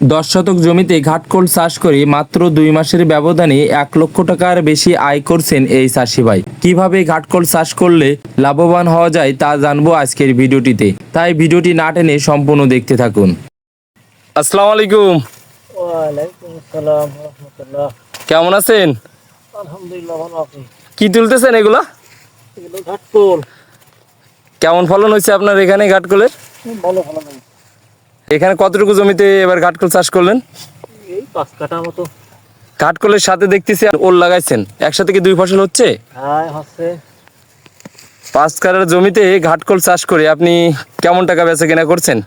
দশ শতক জমিতে ঘাটকোল চাষ করে মাত্র দুই মাসের ব্যবধানে এক লক্ষ টাকার বেশি আয় করছেন এই চাষি ভাই কীভাবে ঘাটকোল চাষ করলে লাভবান হওয়া যায় তা জানব আজকের ভিডিওটিতে। তাই ভিডিওটি না টেনে সম্পূর্ণ দেখতে থাকুন। আসসালামু আলাইকুম। কেমন আছেন? কি তুলতেছেন এগুলা? ঘাটকোল। কেমন ফলন হয়েছে আপনার এখানে ঘাটকোলের? ভালো ভালো নেই এখানে কতটুকু জমিতে এবার ঘাটকোল চাষ করলেন? এই পাঁচ কাটা মতো। ঘাটকোলের সাথে দেখতেছি আর ওল লাগাইছেন। একসাথে কি দুই ফসল হচ্ছে? হ্যাঁ হচ্ছে। পাঁচ কাটার জমিতে ঘাটকোল চাষ করে আপনি কেমন টাকা বেচা কেনা করছেন?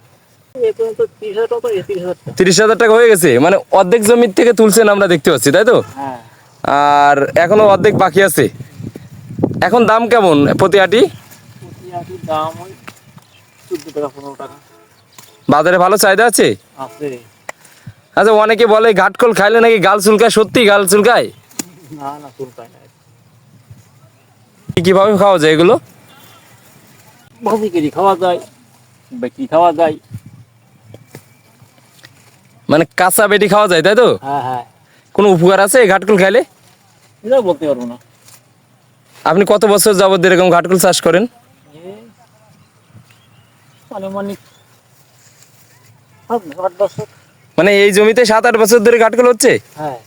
তিরিশ হাজার টাকা হয়ে গেছে। মানে অর্ধেক জমির থেকে তুলছেন আমরা দেখতে পাচ্ছি তাই তো? হ্যাঁ। আর এখনও অর্ধেক বাকি আছে। এখন দাম কেমন প্রতি আটি? দাম চোদ্দ টাকা পনেরো টাকা। বাজারে ভালো চাহিদা আছে? আচ্ছা অনেকে বলে ঘাটকোল খাইলে নাকি গাল চুলকায়? সত্যি গাল চুলকায়? না না কীভাবে খাওয়া যায় এগুলো? ভাজি কেজি খাওয়া যায় বেটি খাওয়া যায়। মানে কাঁচা বেটি খাওয়া যায় তাই তো? হ্যাঁ হ্যাঁ। কোনো উপকার আছে ঘাটকোল খাইলে? এটা বলতে পারব না। আপনি কত বছর যাবত এরকম ঘাটকুল চাষ করেন? আনুমানিক মানে এই জমিতে সাত আট বছর ধরে ঘাটকোল হচ্ছে? হ্যাঁ।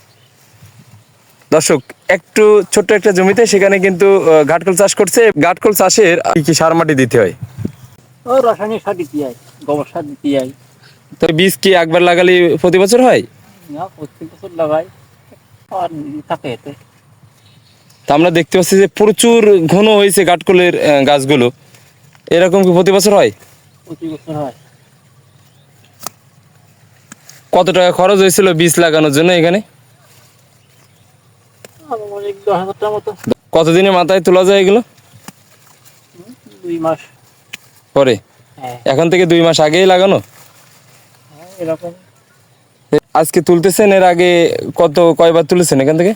দর্শক একটু ছোট্ট একটা জমিতে সেখানে কিন্তু ঘাটকোল চাষ করছে। ঘাটকোল চাষের কি কি সার মাটি দিতে হয়? ও রাসায়নিক সার দিতে যাই গোবর সার দিতে যাই তো বীজ কি একবার লাগালে প্রতি বছর হয়? না প্রত্যেক বছর লাগাই আর থাকে এতে। তা আমরা দেখতে পাচ্ছি যে প্রচুর ঘন হয়েছে ঘাটকোলের গাছগুলো। এরকম কি প্রতি বছর হয়? প্রতি বছর হয়। কত টাকা খরচ হয়েছিল বীজ লাগানোর জন্য এখানে? কতদিনের মাথায় তোলা যায় এগুলো? দুই মাস। পরে? হ্যাঁ। এখন থেকে দুই মাস আগেই লাগানো? হ্যাঁ, এরকম। আজকে তুলতেছেন এর আগে কত কয়বার তুলেছেন এখান থেকে?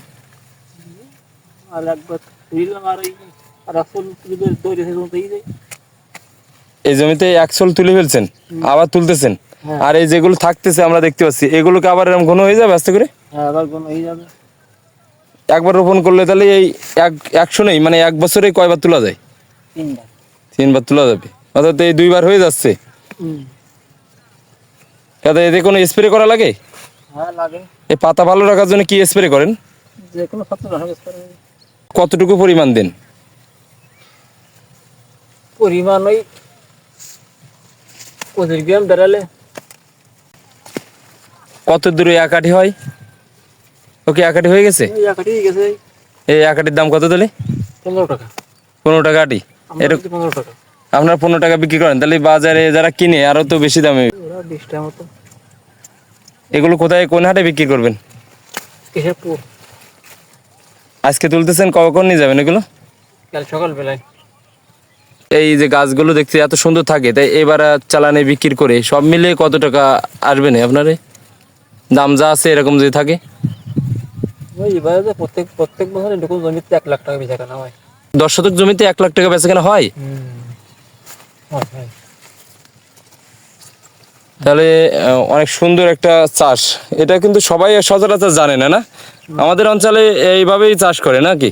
এই জমিতে একশোল তুলে ফেলছেন আবার তুলতেছেন। আর এই যেগুলো থাকতেছে আমরা দেখতে পাচ্ছি এগুলোকে আবার এরকম ঘন হয়ে যাবে আস্তে করে? হ্যাঁ আবার কোনো হয়ে যাবে। একবার রোপণ করলে তাহলে এই এক একশো নেই মানে এক বছরে কয়বার তোলা যায়? তিনবার। তিনবার তোলা যাবে। অর্থাৎ এই দুইবার হয়ে যাচ্ছে? তাতে এতে কোনো স্প্রে করা লাগে? হ্যাঁ লাগে। এই পাতা ভালো রাখার জন্য কি স্প্রে করেন? যে কোনো কতটুকু পরিমাণ দেন? পরিমাণ ওই পঁচিশ গ্রাম বেড়ালে কত দূরে এক আটি হয়? ওকে এক আটি হয়ে গেছে? এই এক আটির দাম কত তাহলে? পনেরো টাকা। পনেরো টাকা আটি। পনেরো টাকা। আপনার পনেরো টাকা বিক্রি করেন তাহলে বাজারে যারা কিনে আরও তো বেশি দামে। এগুলো কোথায় কোন হাটে বিক্রি করবেন? আজকে তুলতেছেন কখন নিয়ে যাবেন এগুলো? কাল সকালবেলায়। এই যে গাছগুলো দেখতে এত সুন্দর থাকে তাই এবার চালানে বিক্রি করে সব মিলে কত টাকা আসবে না আপনারে? দাম যা আছে এরকম যদি থাকে। ওই এবারে তো প্রত্যেক প্রত্যেক বছর এরকম জমিতে এক লাখ টাকা বেচা কেনা হয়। দশ শতক জমিতে এক লাখ টাকা বেচা কেনা হয়? তাহলে অনেক সুন্দর একটা চাষ। এটা কিন্তু সবাই সচরাচর জানে না না? আমাদের অঞ্চলে এইভাবেই চাষ করে নাকি।